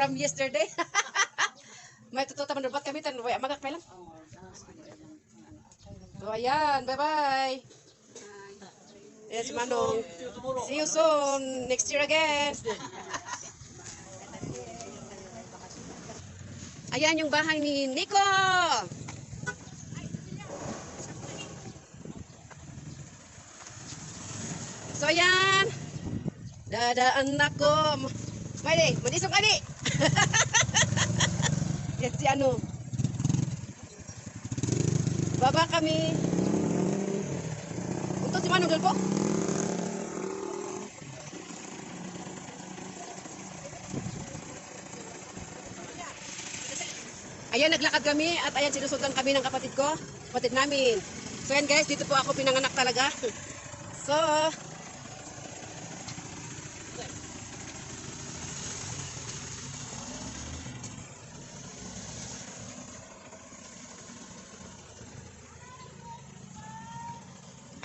from yesterday. May tututa man dapat kami tan waya magak pa lang. So ayan, bye-bye. Yes, Manong. See you soon. Next year again. Ayan yung bahay ni Nico. So ayan. Dadaan ako. May manisok ani. Yan si ano. Baba kami. Ito si Manong Galpo. Ayan, naglakad kami at ayan, sinusundan kami ng kapatid ko, kapatid namin. So yan guys, dito po ako pinanganak talaga. So,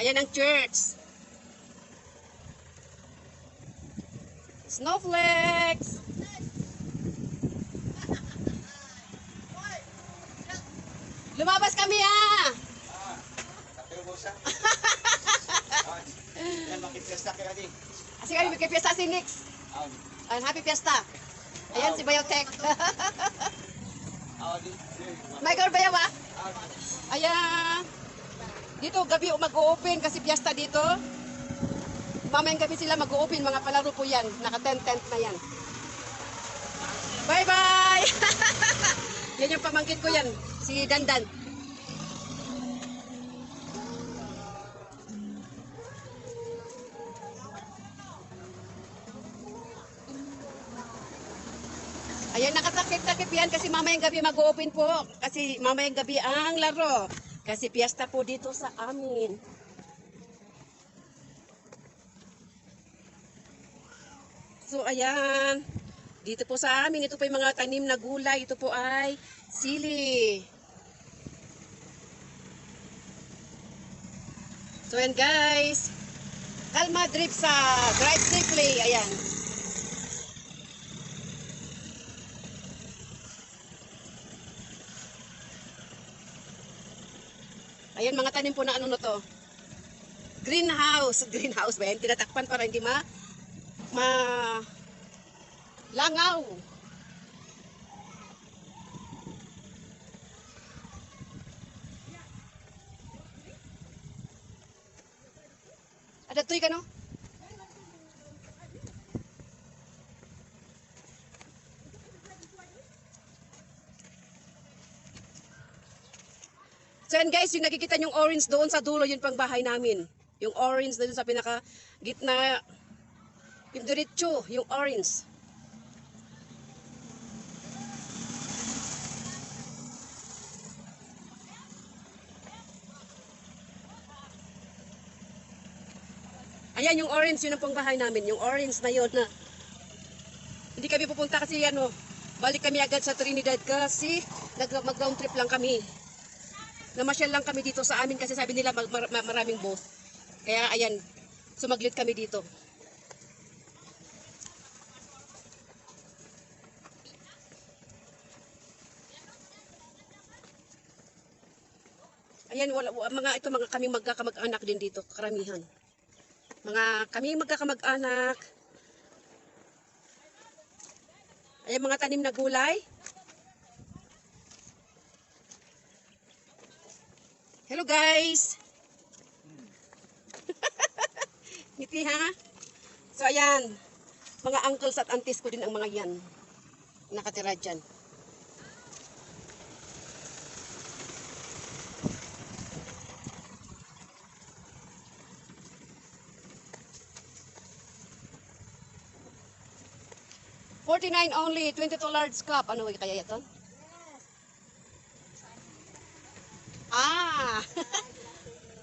ayan ang church. Snowflakes! Lumabas kami ah! Yan, makipiyasta ka rin. Kasi kami may fiesta si Nix. And happy fiesta. Ayan si. Ah, di. Michael Bayaw ah. Ayan. Dito gabi mag-open kasi fiesta dito. Mamayang gabi sila mag-open mga palaro po yan. Naka-tent-tent na yan. Bye-bye! yan yung pamangkin ko yan. Si Dandan. Ayan, nakatakip-takip yan kasi mamayang gabi mag-open po. Kasi mamayang gabi ang laro. Kasi piyesta po dito sa amin. So, ayan. Dito po sa amin, ito po yung mga tanim na gulay. Ito po ay sili. So, ayan guys. Kalma drip sa drive safely. Ayan. Ayan, mga tanim po na ano na to. Greenhouse. Greenhouse ba yan? Tinatakpan para hindi ma... ma... langaw. Ada tuy ka no? So yan guys, yung nakikita yung orange doon sa dulo, yun pang bahay namin. Yung orange doon sa pinaka gitna, yung diretso, yung orange. Ayan yung orange, yun ang pang bahay namin. Yung orange na yun na. Hindi kami pupunta kasi ano, balik kami agad sa Trinidad kasi nag mag-round trip lang kami. Namasyal lang kami dito sa amin kasi sabi nila mar- mar- maraming booth. Kaya ayan, sumaglit kami dito. Ayan, wala, wa- mga ito mga kaming magkakamag-anak din dito, karamihan. Mga kaming magkakamag-anak. Ayan, mga tanim na gulay. Hello guys! Ngiti ha? So ayan, mga uncles at aunties ko din ang mga yan. Nakatira dyan. Forty-nine only, 22 large cup. Ano kaya ito? Ah!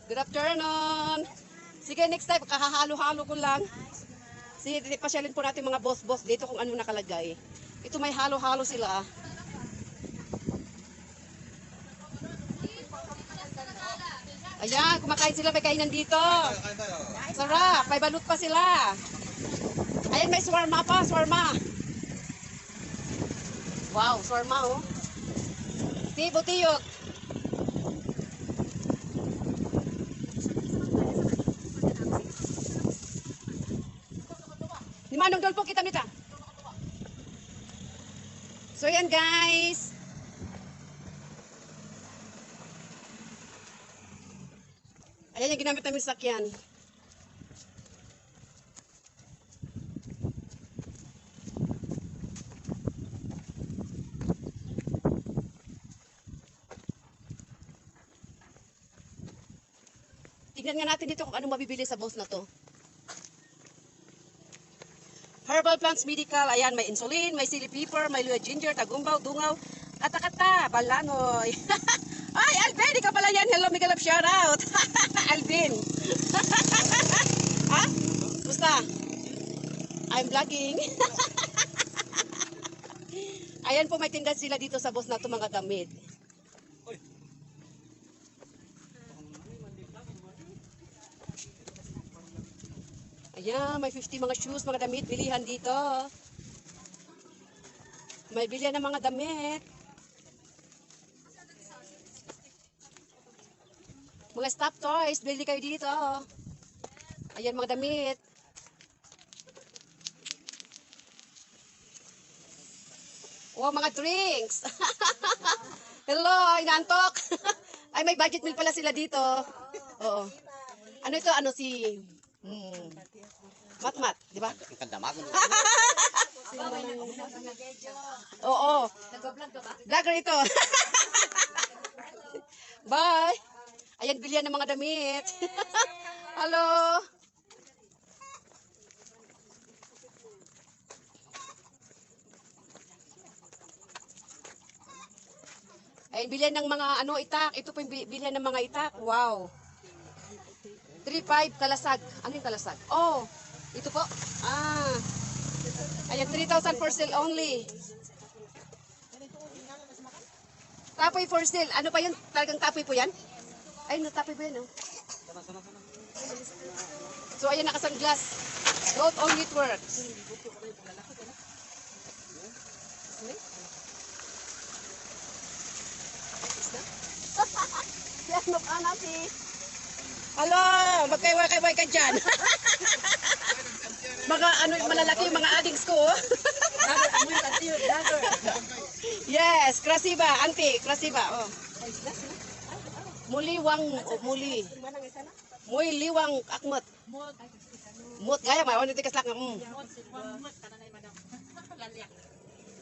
Good afternoon! Sige, next time, kahahalo-halo ko lang. Sige, pasyalin po natin mga boss-boss dito kung ano nakalagay. Ito may halo-halo sila. Ayan, kumakain sila, may kainan dito. Sarap, may balut pa sila. Ayan, may swarma pa, swarma. Wow, sarma oh. Tibo Manong Dolpo kita nita. So yan guys. Ayan yung ginamit namin sa sakyan. Tignan nga natin dito kung ano mabibili sa boss na to. Herbal plants medical, ayan, may insulin, may chili pepper, may luya ginger, tagumbaw, dungaw, katakata, balanoy. Ay, Alvin, ikaw pala yan. Hello, Miguel, shout out. Alvin. ha? Gusta? I'm vlogging. ayan po, may tindahan sila dito sa boss na to mga damit. Ayan, may 50 mga shoes, mga damit, bilihan dito. May bilihan ng mga damit. Mga stop toys, bili kayo dito. Ayan, mga damit. Wow, mga drinks. Hello, inantok. Ay, may budget meal pala sila dito. Oo. Ano ito? Ano si... Hmm. Mat-mat, di ba? Ang kandamag. Oo. Vlogger ito. Bye. Ayan, bilihan ng mga damit. Hello. Ayan, bilihan ng mga ano itak. Ito po yung bi- bilihan ng mga itak. Wow. 3.5 talasag. Ano yung talasag? Oh, ito po. Ah. Ayan, 3,000 for sale only. Tapoy for sale. Ano pa yun? Talagang tapoy po yan? Ay, natapoy po yan, oh. So, ayan, nakasanglas. Gold only it works. Yan, no, anati. Hala, magkayway-kayway ka dyan. mga ano, malalaki yung mga addicts ko. oh. Yes, krasiba, auntie, krasiba. Oh. Muli wang oh, muli. Muy liwang akmat. Mut gaya ma ono tikas lang. Mm.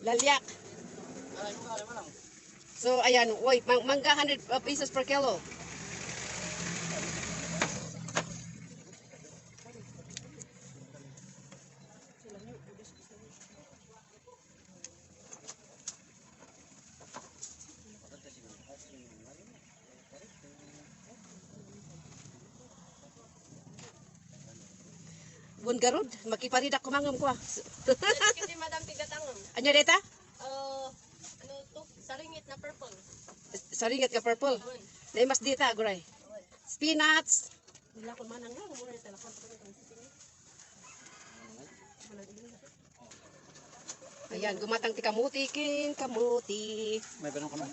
Lalyak. So ayan, wait, mang mangga 100 pesos per kilo. Bun garod, makiparida ko mangam ko. ah. Kasi madam tigatangom. Anya deta? Uh, ano to? Saringit na purple. Saringat ka purple. Nay mas dita guray. Spinach. Wala ko manang nga. Muna yung telefon. Ayan, gumatang ti kamuti king kamuti. May ganun ka na.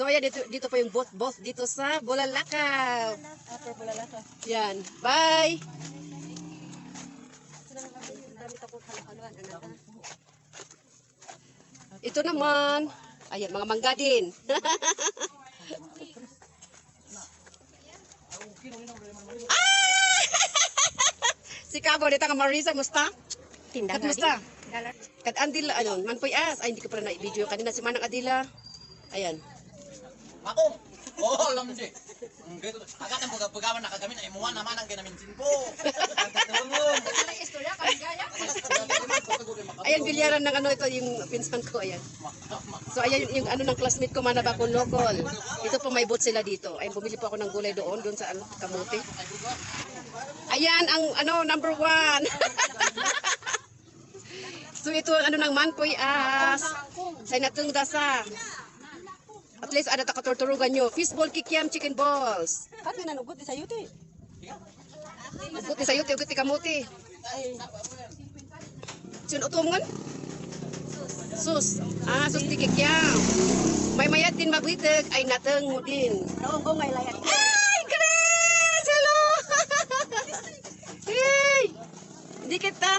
So ayan, dito, dito po yung both, both dito sa Bulalakaw. Purple lala ka. Yan, bye! Ano? Ito naman, ayan, mga mangga din. Ah! si Cabo, dito ka Marisa, musta? Tinda Kat musta? Kat Andila, ayun, man po'y as. Ay, hindi ko pala na-video kanina. Si Manang Adila. Ayan. Ako! Oo, oh, alam di. Ang gito. Agad ang pagkawan nakagamit ay muwan naman ang ginaminsin ko. Ayan, bilyaran ng ano ito, yung pinsan ko, ayan. So, ayan yung, yung ano ng classmate ko, manaba ko local. Ito po, may booth sila dito. Ayun, bumili po ako ng gulay doon, doon sa ano, kamuti. Ayan, ang ano, number one. so, ito ang ano ng manpoy as. Sa natong dasa. At least ada takaturturugan nyo. Fishball kikiam chicken balls. Kami na nugot sa yuti. Ugot sa yuti, ugot kamuti. Sin utumngan? Sus. Ah, sus di kikiam. May mayat din magbitag ay nateng mo din. Noong ko ngay layat. Ay, Grace! Hello! hey! Hindi kita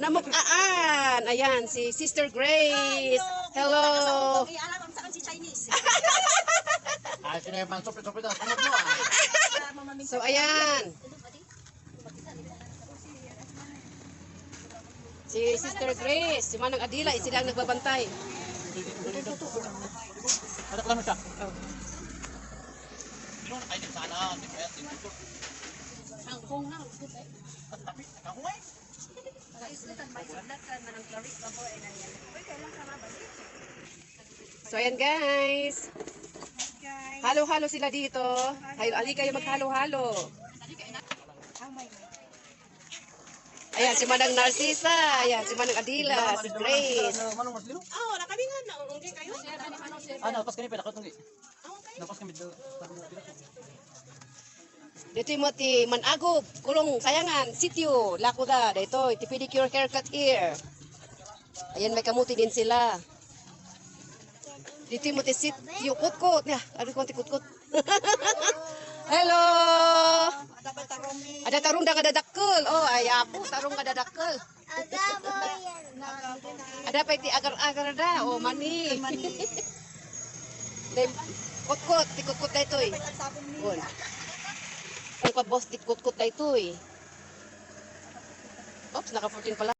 namukaan. Ayan, si Sister Grace. Hello! Alam mo sa si Chinese. Ay, sino yung pansupit-supit ang sunod mo ah. So, ayan. Si Sister Grace, si Manang Adila, eh, sila ang nagbabantay. Ano ka naman siya? Na kayo din sana? Ang kong na. Tapi, ako eh. So, ayan guys. Halo-halo sila dito. Hayo, ali kayo maghalo-halo. Ayan, si Manang Narcisa. Ayan, si Manang Adila, si Grace. Manong mas lino? Ah, wala kami nga na. Unggi kayo. Ah, napas kami pa. Nakot nung Napas kami. Dito yung ti Managob, Kulong Sayangan, Sitio, Lakuda. Dito, iti pedicure haircut here. Ayan, may kamuti din sila. Dito yung ti Sitio, Kutkut. Ya, ano ko ti Kutkut? Hello! Ada tarong da kadadakkel. Oh, ay apo, tarong kadadakkel. Ada pa iti agar-agar da. Oh, mani. Dahil, Kutkut, ti Kutkut da ito eh. Bun. Ang pa boss, ti Kutkut da ito eh. Oops, naka 14 pala.